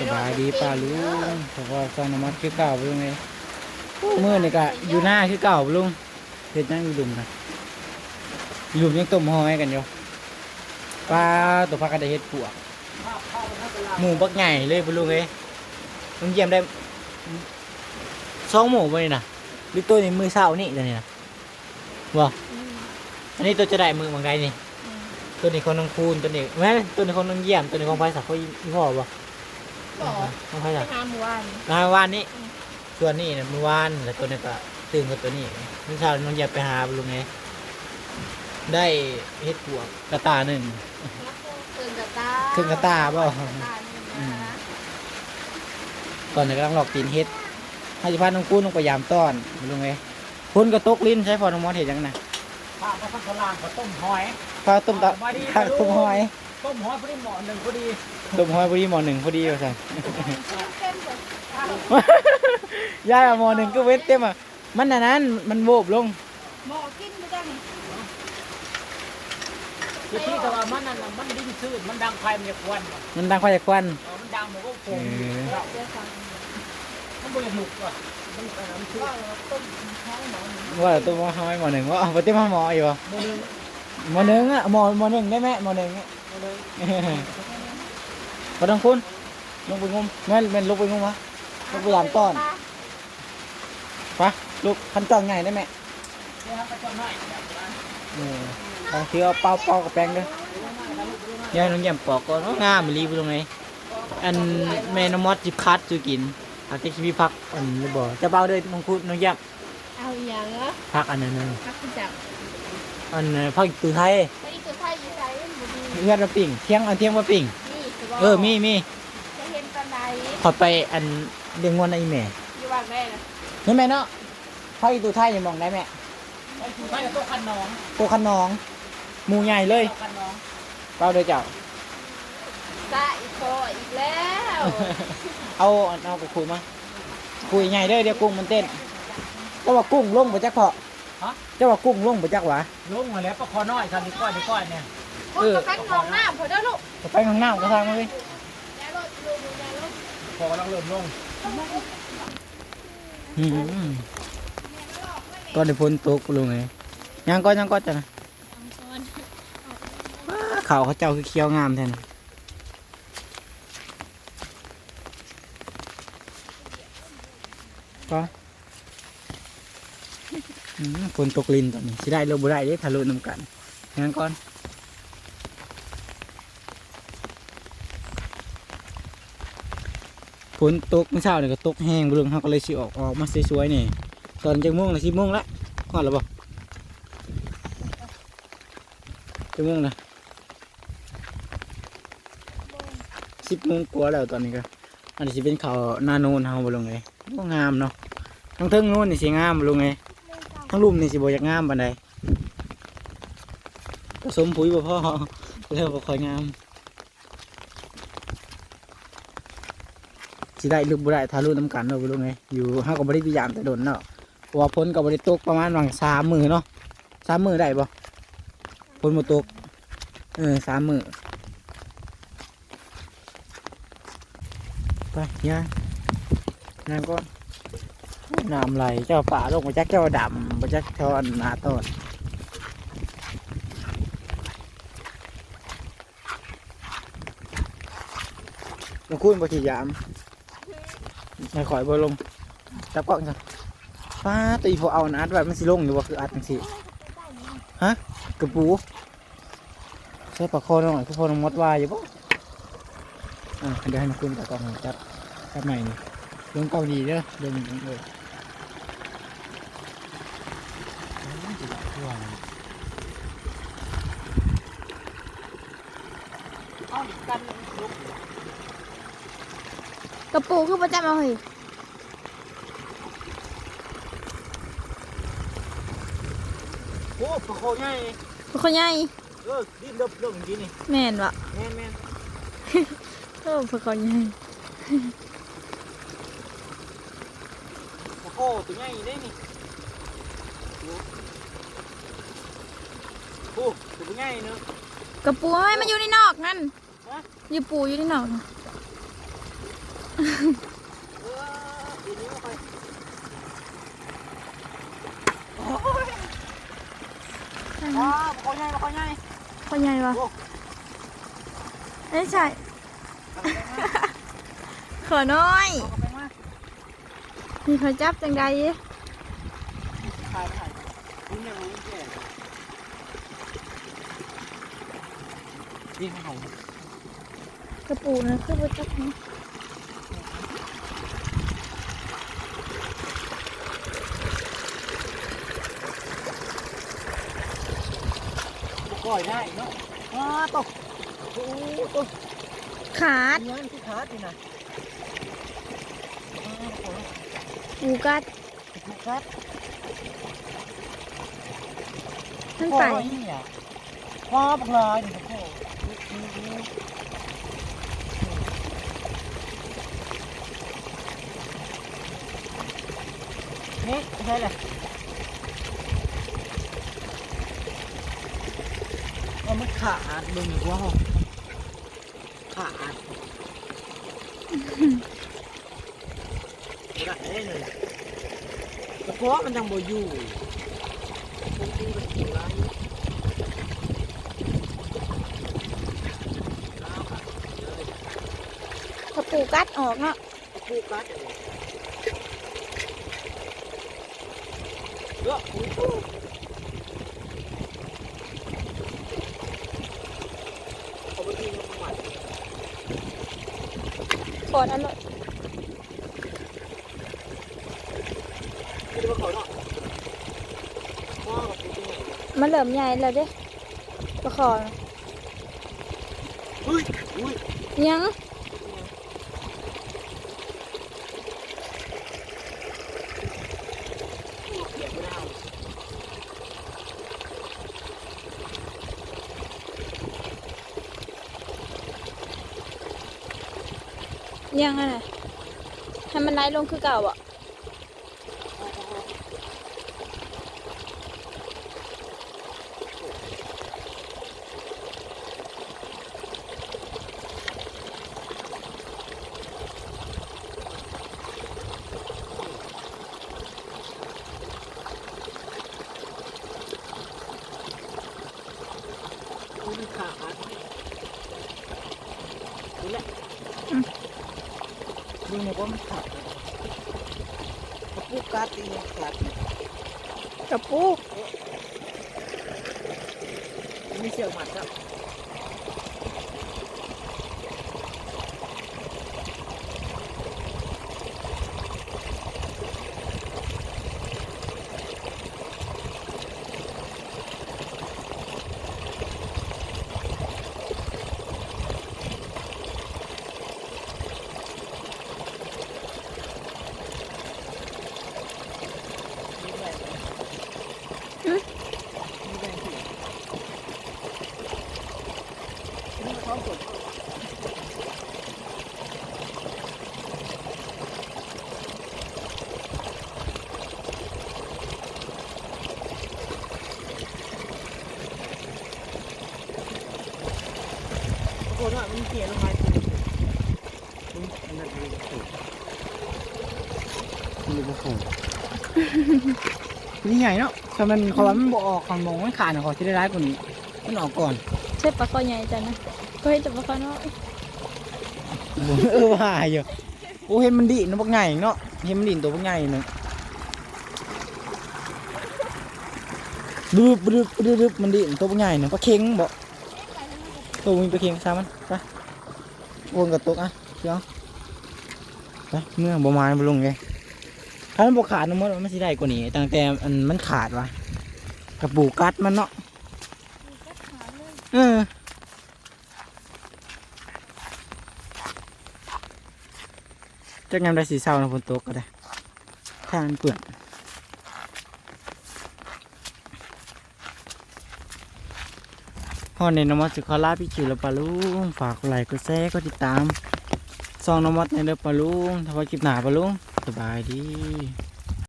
สบายดีป้าลุงเพราะว่าซองน้ำมันคือเก่าไปลุงไงมื่อนี่ก็อยู่หน้าคือเก่าลุงเฮ็ดนั่งอยู่ดุมกันอยู่ยังต้มหอยกันอยู่ปลาตัวพักกระไดเฮ็ดปวกหมูบักใหญ่เลยพุ่นลุงเอ้ยลุงเยี่ยมได้สองหมูไปนี่นะหรือตัวนี้มือเศร้านี่ตัวนี้นะบ่อันนี้ตัวจะได้มือบางไงนี่ตัวนี้ของน้องคูณตัวนี้แม่ตัวนี้ของน้องเยี่ยมตัวนี้ของไผ่สักเขาอีพ่อบอก น้องไผ่ไปสักหาหมู่บ้านมาเมื่อวานนี้ส่วนนี้นะเมื่อวานแล้วตัวนี้ก็ตื่นกับตัวนี้เมื่อเช้าน้องเยี่ยมไปหาลุงไงได้เฮ็ดปวกกระตาหนึ่งเกินกระตาครึ่งกระตาเปล่ากระตานี่นะ ตอนนี้กำลังหลอกตีนเฮ็ดให้สิพาน้องคูณลงไปยามต้อนลุงไงคุณก็ตกลิ้นใช้พอน้องมอสเห็นยังนะข้าวก็ทั้งกะลางก็ต้มหอยข้าวต้มตะมาดีข้าวต้มหอย ต้มหอยพอดีหม้อหนึ่งพอดีต้มหอยพอดีหมอหนึ่งพอดีว่าซั่นเข้มกว่าข้าวยายอะหมอหนึ่งก็เวทเต็มอะมันอันนั้นมันโบกลงหมอกินไม่ได้นี่ที่ที่แต่ว่ามันนั่นน่ะมันดิ้นซื่นมันดังไฟมันจะควันมันดังไฟจากควันเออมันดังมันก็โกงเออเราเดี๋ยวฟังมันบ่อยากหนุกว่ะมันอันนั้นคือว่าเราต้มท้องหมอหนึ่งว่าตัวหมอหอยหมอหนึ่งว่าเอาไปเต็มหมออยู่บ่โมนึงหมอหนึ่งอะหมอหมอหนึ่งได้ไหมหมอหนึ่งอะ โมนึงพอต้องคุณลงไปงมแม่นแม่นลงไปงมวะลงไปยามต้อนปะลูกคันจ้องใหญ่ได้ไหมเนี่ยครับกระจกหน่อยเออลองเที่ยวเป่าเป่ากับแป้งด้อยยายน้องแย้มปอกก่อนว่างามรีบตรงไหนอันแม่น้องมอสจิบคัดจูกินอาจจะคิพักอันนี้บ่จะเป่าด้วยน้องคุณน้องแย้มเอาอย่างเหรอพักอันนั้นน่ะพักจับอันพักตูไทยไปอีกตัวไทย เพื่อนมาปิ่งเที่ยงเอาเที่ยงมาปิ่งนี่สิบเออมีมีจะเห็นตอนไหนขอไปอันเลี้ยงงวนไอ้แม่อยู่บ้านแม่นะเห็นไหมเนาะพักอีตูไทยอย่ามองได้แม่ไอ้ผู้ชายกับโต๊ะคันน้องโตคันน้องหมูใหญ่เลยโต๊ะคันน้องเป่าเลยเจ้าซาอีกโคอีกแล้วเอาเอากับคุยมาคุยใหญ่เด้อเดี๋ยวกุ้งมันเต้นเจ้าว่ากุ้งลงบ่จักเพาะฮะ เจ้าว่ากุ้งลงบ่จักหวะลงมาแล้วปลาคอน้อยคันนี้ก้อยนี่ก้อยเนี่ย คนกับกันมองหน้าพอได้ลูกจะไปข้างหน้าก็ทางมาเลยยายรถดูดูยายรถพอกำลังเริ่มลงอืมตอนนี้ฝนตกลงไงยังก็ยังก็จะนะว้าเขาเขาเจ้าคือเคี้ยวงามแท้นะก็อืมฝนตกลินตอนนี้สิได้หรือบ่ได้เด้ทะลุน้ำกันงั้นก่อน ฝนตกเมื่อเช้าเนี่ยก็ตกแห้งเบิ่งเขาก็เลยสิออกออกมาสวยๆนี่ตอนจังโมงละสิโมงละก่อนแล้วบ่จังโมงละสิบโมงกว่าแล้วตอนนี้ก็อันนี้สิเป็นเขาหนาโนนเฮาบ่ลงเลยก็งามเนาะทั้งเทิงโน้นนี่สิงามบ่ลงเลยทั้งลุ่มนี่สิบ่อยากงามปานใดผสมปุ๋ยบ่พ่อแล้วบ่ค่อยงาม สิได้หรือบ่ได้ทารุน้ำกันเนาะบ่รู้ไงอยู่เฮาก็บ่ได้พยายามแต่โดนเนาะเพราะว่าพ้นก็บ่ได้ตกประมาณวังสามมื้อเนาะสามมื้อได้บ่พ้นบ่ตกเออสามมื้อไปย่างน้ำก่อนน้ำไหลเจ้าป่าลงมาจักเจ้าดำมาจักเจ้าอันนาต้นมาคุยบ่ที่ยาม ไม่ข่อยบ่ลงจับกล้องจ้ะป้าตีพอเอาอัดแบบมันสิลงอยู่ว่าคืออัดจังสิฮะกระปูใช้ปากคอหน่อยคือพอน้องมดวายอยู่ปะอ่าเดี๋ยวให้น้องคุณจับกล้องให้จับจับใหม่นี่ลงกล้องดีเด้อลงเลยเอ้ากันลุก กระปูคือประจำเอาเฮ้ยโอ้ปลาคอใหญ่คนใหญ่เออดิ้นเริ่มเริ่มจริงนี่แม่นวะแม่นแม่นเออพวกเขาใหญ่ปลาคอตัวใหญ่ได้นี่โอ้ตัวใหญ่เนอะกระปูไม่มันอยู่ในนอกนั่นฮะ อยู่ปูอยู่ในนอกน่ะ อ๋อบ่ค่อยง่ายบ่ค่อยง่ายพ่อใหญ่วะไม่ใช่ขอน้อยเอาไปมามีเขาจับจังใดถ่ายถ่ายนี่ยังไม่แก่นี่ของกระปูนะคือว่าจับนะ ก่อยได้เนาะอ้าตกโอ้ตกขาดงานที่ขาดนี่นะปูกัดครับมันไปเนี่ยพ่อบักลายนี่พ่อนี่ใช่เลย ว่ามันขาดมึงว่าขาดได้เลยกระเพาะมันยังบ่อยู่คงดูเป็นกี่ไรกระปูกัดออกเนาะคู่กัดเยอะโอ้โหเอาไปกินกับมัน ขอดอันนั้นไม่ได้ว่าเขาเนาะพ่อกับกูที่ไหนมันเหลิมใหญ่แล้วเด้ประคอนะเฮ้ยอุ้ยยัง เกียบไม่ได้ ยังอะไรให้มันไหลลงคือเก่าอะอุ้ยขาดนี่แหละ ดูเนี่ยว่ามันขาดกระปุกกัดตีนขาดกระปูมีเชือกมัดครับ โอ้โหมันเขียนลงมาตัวมันนั่นเลยถูนี่บ่โหนี่ใหญ่เนาะถ้ามันเขาว่ามันบ่ออกของมองมันขาดน่ะเขาสิได้ร้ายกว่านี้มันออกก่อนใช่ปลาคอใหญ่จ้ะนะก็ให้จับปลาคอน้อยเออว่าอยู่โอ้เห็นมันดีนะบักใหญ่เนาะเห็นมันดีตัวบักใหญ่เนาะดึบดึบดึบดึบมันดีตัวบักใหญ่เนาะปลาเค็งบ่ ตัวมีปลาเค็งซามันไปวนกับตกอะเดี๋ยวไปเมื่อบ่มาบ่ลงเลยถ้ามันบ่ขาดนะมดมันสิได้กว่านี้ตั้งแต่อันมันขาดวะกระปูกัดมันเนาะเออจักยามได้สีเศร้านะฝนตกก็ได้ถ้ามันเปื่อน พ่อในนมัสสิขอลาพี่คิวและปลาลุงฝากกดไลค์กดแชร์กดติดตามซองนมัสในเด้อปลาลุงถ้าว่าคลิปหนาปลาลุงสบายดี